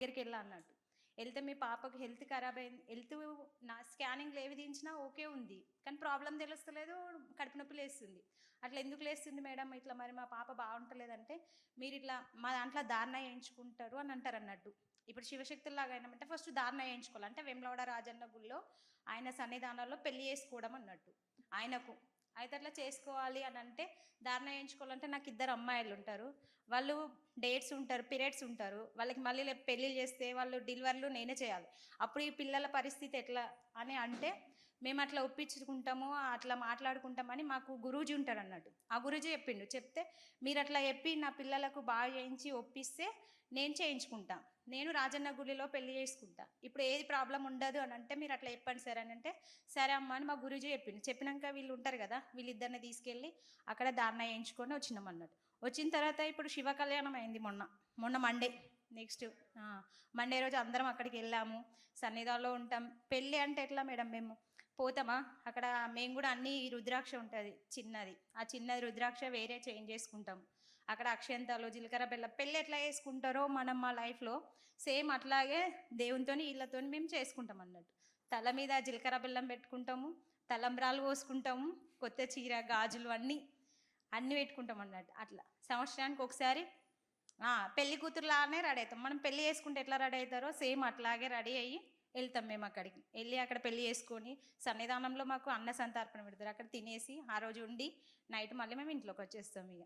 దగ్గరికి వెళ్ళా అన్నట్టు. వెళ్తే మీ పాపకు హెల్త్ ఖరాబ్ అయింది హెల్త్ నా స్కానింగ్లు ఏవి దించినా ఓకే ఉంది కానీ ప్రాబ్లం తెలుస్తలేదు కడుపు నొప్పి లేస్తుంది. అట్లా ఎందుకు లేస్తుంది మేడం? ఇట్లా మరి మా పాప బాగుంటలేదంటే మీరు ఇట్లా మా దాంట్లో దారుణ వేయించుకుంటారు అని అంటారు అన్నట్టు. ఇప్పుడు శివశక్తుల్లాగా అయినామంటే ఫస్ట్ దారుణ వేయించుకోవాలి అంటే వెమ్లవాడ రాజన్న గుళ్ళో ఆయన సన్నిధానాల్లో పెళ్ళి చేసుకోవడం అన్నట్టు. ఆయనకు అయితే అట్లా చేసుకోవాలి అని అంటే దారుణ వేయించుకోవాలంటే నాకు ఇద్దరు అమ్మాయిలు ఉంటారు. వాళ్ళు డేట్స్ ఉంటారు పీరియడ్స్ ఉంటారు. వాళ్ళకి మళ్ళీ రేపు పెళ్ళిళ్ళు చేస్తే వాళ్ళు డెలివరీలు నేనే చేయాలి. అప్పుడు ఈ పిల్లల పరిస్థితి ఎట్లా అని అంటే మేము అట్లా ఒప్పించుకుంటాము అట్లా మాట్లాడుకుంటామని మాకు గురూజీ ఉంటారు అన్నట్టు ఆ గురూజీ చెప్పిండు. చెప్తే మీరు అట్లా చెప్పి నా పిల్లలకు బాగా చేయించి ఒప్పిస్తే నేను చేయించుకుంటా. నేను రాజన్న గుడిలో పెళ్ళి చేసుకుంటా. ఇప్పుడు ఏది ప్రాబ్లం ఉండదు అని అంటే మీరు అట్లా చెప్పండి సార్ అని అంటే సరే అమ్మ అని మా గురూజీ చెప్పిండు. చెప్పినాక వీళ్ళు ఉంటారు కదా వీళ్ళిద్దరిని తీసుకెళ్ళి అక్కడ దారుణ వేయించుకొని వచ్చినాం అన్నట్టు. వచ్చిన తర్వాత ఇప్పుడు శివ కళ్యాణం అయింది మొన్న. మొన్న మండే నెక్స్ట్ మండే రోజు అందరం అక్కడికి వెళ్ళాము. సన్నిధానంలో ఉంటాం. పెళ్ళి అంటే ఎట్లా మేడం మేము? పోతామా? అక్కడ మేము కూడా అన్ని రుద్రాక్ష ఉంటుంది చిన్నది. ఆ చిన్నది రుద్రాక్ష వేరే చేంజ్ చేసుకుంటాం. అక్కడ అక్షంతాలు జీలకర్ర బెల్లం పెళ్ళి ఎట్లా చేసుకుంటారో మనం మా లైఫ్లో సేమ్ అట్లాగే దేవునితోని వీళ్ళతోని మేము చేసుకుంటాం అన్నట్టు. తల మీద జీలకర్ర బెల్లం పెట్టుకుంటాము తలంబ్రాలు పోసుకుంటాము కొత్త చీర గాజులు అన్నీ అన్నీ పెట్టుకుంటాం అన్నట్టు. అట్లా సంవత్సరానికి ఒకసారి ఆ, పెళ్ళి కూతురులానే రెడీ అవుతాం. మనం పెళ్ళి చేసుకుంటే ఎట్లా రెడీ అవుతారో సేమ్ అట్లాగే రెడీ అయ్యి వెళ్తాం మేము అక్కడికి. వెళ్ళి అక్కడ పెళ్ళి చేసుకొని సన్నిధానంలో మాకు అన్న సంతర్పణ పెడతారు. అక్కడ తినేసి ఆ రోజు ఉండి నైట్ మళ్ళీ మేము ఇంట్లోకి వచ్చేస్తాం ఇక.